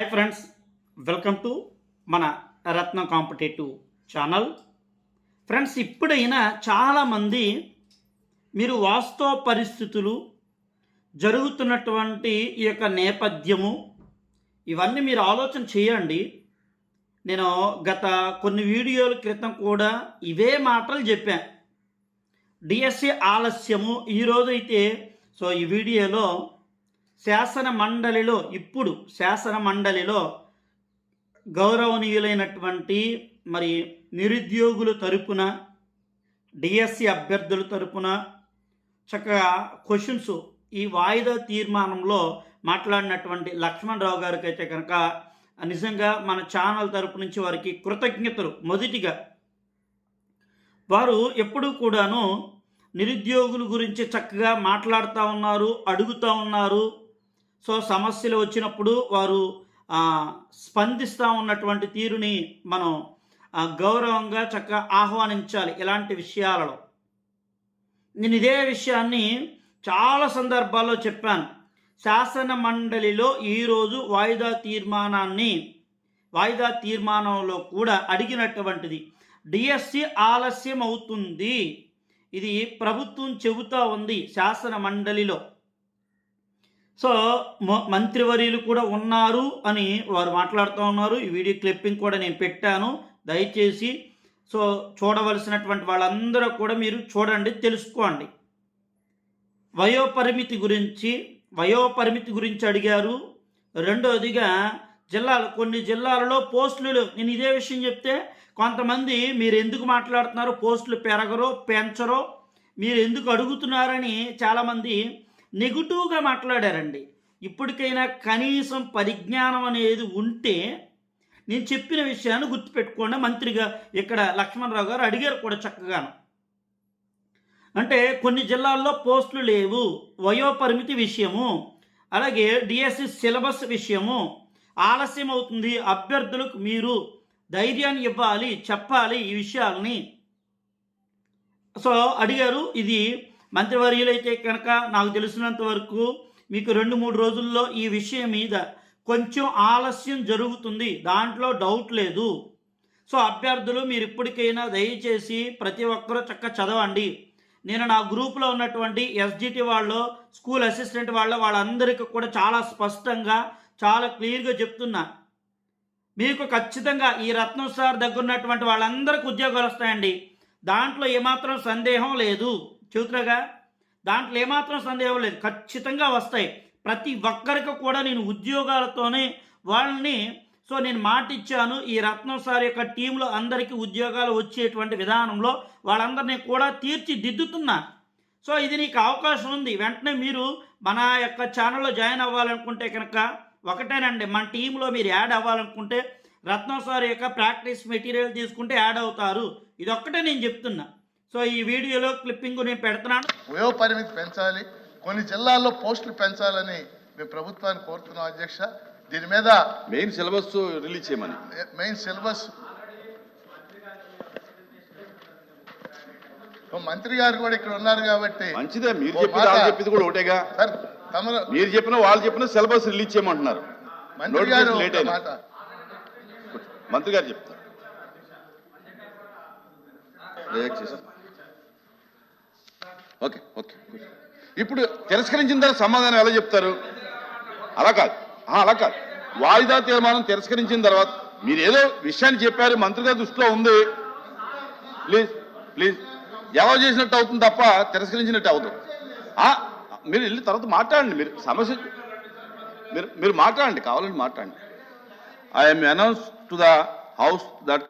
Hi friends welcome to మన రత్న competitive channel friends ఇప్పుడైనా చాలామంది మీరు వాస్తవ పరిస్థితులు జరుగుతున్నటువంటి ఈ యొక్క నేపథ్యము ఇవన్నీ మీరు ఆలోచన చేయండి. నేను గత కొన్ని వీడియోల క్రితం కూడా ఇవే మాటలు చెప్పాను. డిఎస్సి ఆలస్యము ఈరోజైతే సో ఈ వీడియోలో శాసన మండలిలో ఇప్పుడు శాసన మండలిలో గౌరవనీయులైనటువంటి మరి నిరుద్యోగుల తరపున డిఎస్సి అభ్యర్థుల తరపున చక్కగా క్వశ్చన్స్ ఈ వాయిదా తీర్మానంలో మాట్లాడినటువంటి లక్ష్మణరావు గారికి అయితే కనుక నిజంగా మన ఛానల్ తరపు నుంచి వారికి కృతజ్ఞతలు. మొదటిగా వారు ఎప్పుడూ కూడాను నిరుద్యోగుల గురించి చక్కగా మాట్లాడుతూ ఉన్నారు అడుగుతూ ఉన్నారు. సో సమస్యలు వచ్చినప్పుడు వారు స్పందిస్తూ ఉన్నటువంటి తీరుని మనం గౌరవంగా చక్కగా ఆహ్వానించాలి ఇలాంటి విషయాలలో. నేను ఇదే విషయాన్ని చాలా సందర్భాల్లో చెప్పాను. శాసన మండలిలో ఈరోజు వాయిదా తీర్మానాన్ని వాయిదా తీర్మానంలో కూడా అడిగినటువంటిది డిఎస్సి ఆలస్యం అవుతుంది ఇది ప్రభుత్వం చెబుతా ఉంది శాసన మండలిలో. సో మ- మంత్రివర్యులు కూడా ఉన్నారు అని వారు మాట్లాడుతూ ఉన్నారు. ఈ వీడియో క్లిప్పింగ్ కూడా నేను పెట్టాను. దయచేసి సో చూడవలసినటువంటి వాళ్ళందరూ కూడా మీరు చూడండి తెలుసుకోండి. వయోపరిమితి గురించి వయోపరిమితి గురించి అడిగారు. రెండవదిగా జిల్లాలు కొన్ని జిల్లాలలో పోస్టులు నేను ఇదే విషయం చెప్తే కొంతమంది మీరు ఎందుకు మాట్లాడుతున్నారు? పోస్టులు పెరగరో పెంచరో మీరు ఎందుకు అడుగుతున్నారని చాలామంది నెగిటివ్గా మాట్లాడారండి. ఇప్పటికైనా కనీసం పరిజ్ఞానం అనేది ఉంటే నేను చెప్పిన విషయాన్ని గుర్తుపెట్టుకోండి. మంత్రిగా ఇక్కడ లక్ష్మణరావు గారు అడిగారు కూడా చక్కగాను. అంటే కొన్ని జిల్లాల్లో పోస్టులు లేవు. వయోపరిమితి విషయము అలాగే డిఎస్సి సిలబస్ విషయము ఆలస్యం అవుతుంది. అభ్యర్థులకు మీరు ధైర్యాన్ని ఇవ్వాలి చెప్పాలి ఈ విషయాల్ని. సో అడిగారు ఇది మంత్రివర్యులైతే కనుక నాకు తెలిసినంత వరకు మీకు రెండు మూడు రోజుల్లో ఈ విషయం మీద కొంచెం ఆలస్యం జరుగుతుంది. దాంట్లో డౌట్ లేదు. సో అభ్యర్థులు మీరు ఇప్పటికైనా దయచేసి ప్రతి ఒక్కరూ చక్క చదవండి. నేను నా గ్రూప్లో ఉన్నటువంటి ఎస్జిటి వాళ్ళు స్కూల్ అసిస్టెంట్ వాళ్ళ వాళ్ళందరికీ కూడా చాలా స్పష్టంగా చాలా క్లియర్గా చెప్తున్నా. మీకు ఖచ్చితంగా ఈ రత్నం సార్ దగ్గర ఉన్నటువంటి వాళ్ళందరికీ ఉద్యోగాలు వస్తాయండి. దాంట్లో ఏమాత్రం సందేహం లేదు. చెబుతున్నాగా దాంట్లో ఏమాత్రం సందేహం లేదు. ఖచ్చితంగా వస్తాయి. ప్రతి ఒక్కరికి కూడా నేను ఉద్యోగాలతోనే వాళ్ళని సో నేను మాట ఇచ్చాను ఈ రత్నం సార్ యొక్క టీంలో అందరికీ ఉద్యోగాలు వచ్చేటువంటి విధానంలో వాళ్ళందరినీ కూడా తీర్చిదిద్దుతున్నా. సో ఇది నీకు అవకాశం ఉంది. వెంటనే మీరు మన యొక్క ఛానల్లో జాయిన్ అవ్వాలనుకుంటే కనుక ఒకటేనండి మన టీంలో మీరు యాడ్ అవ్వాలనుకుంటే రత్నం సార్ యొక్క ప్రాక్టీస్ మెటీరియల్ తీసుకుంటే యాడ్ అవుతారు. ఇది ఒక్కటే నేను చెప్తున్నా. సో ఈ వీడియోలో క్లిప్పింగ్ నేను పెడుతున్నాను. వయో పరిమితి పెంచాలి కొన్ని జిల్లాల్లో పోస్టులు పెంచాలని మేము ప్రభుత్వాన్ని కోరుతున్నాం అధ్యక్ష. దీని మీద మెయిన్ సిలబస్ రిలీజ్ చేయమని. Main syllabus. మంత్రి గారు కూడా ఇక్కడ ఉన్నారు కాబట్టి మంచిదే మీరు చెప్పింది. వాళ్ళు చెప్పింది కూడా ఒకటేగా. సార్ తమరు మీరు చెప్పిన వాళ్ళు చెప్పిన సిలబస్ రిలీజ్ చేయమంటున్నారు. మంత్రి గారు. మాట. మంత్రి గారు చెప్తారు. ఓకే ఓకే ఇప్పుడు తిరస్కరించిన తర్వాత సమాధానం ఎలా చెప్తారు? అలా కాదు. అలా కాదు. వాయిదా తీర్మానం తిరస్కరించిన తర్వాత మీరు ఏదో విషయాన్ని చెప్పారు మంత్రి గారి దృష్టిలో ఉంది. Please please. జవాబు చేసినట్టు అవుతుంది తప్ప తిరస్కరించినట్టు అవుతుంది. మీరు వెళ్ళి తర్వాత మాట్లాడండి. మీరు సమస్య మీరు మీరు మాట్లాడండి. కావాలంటే మాట్లాడండి. I'm announce to the house that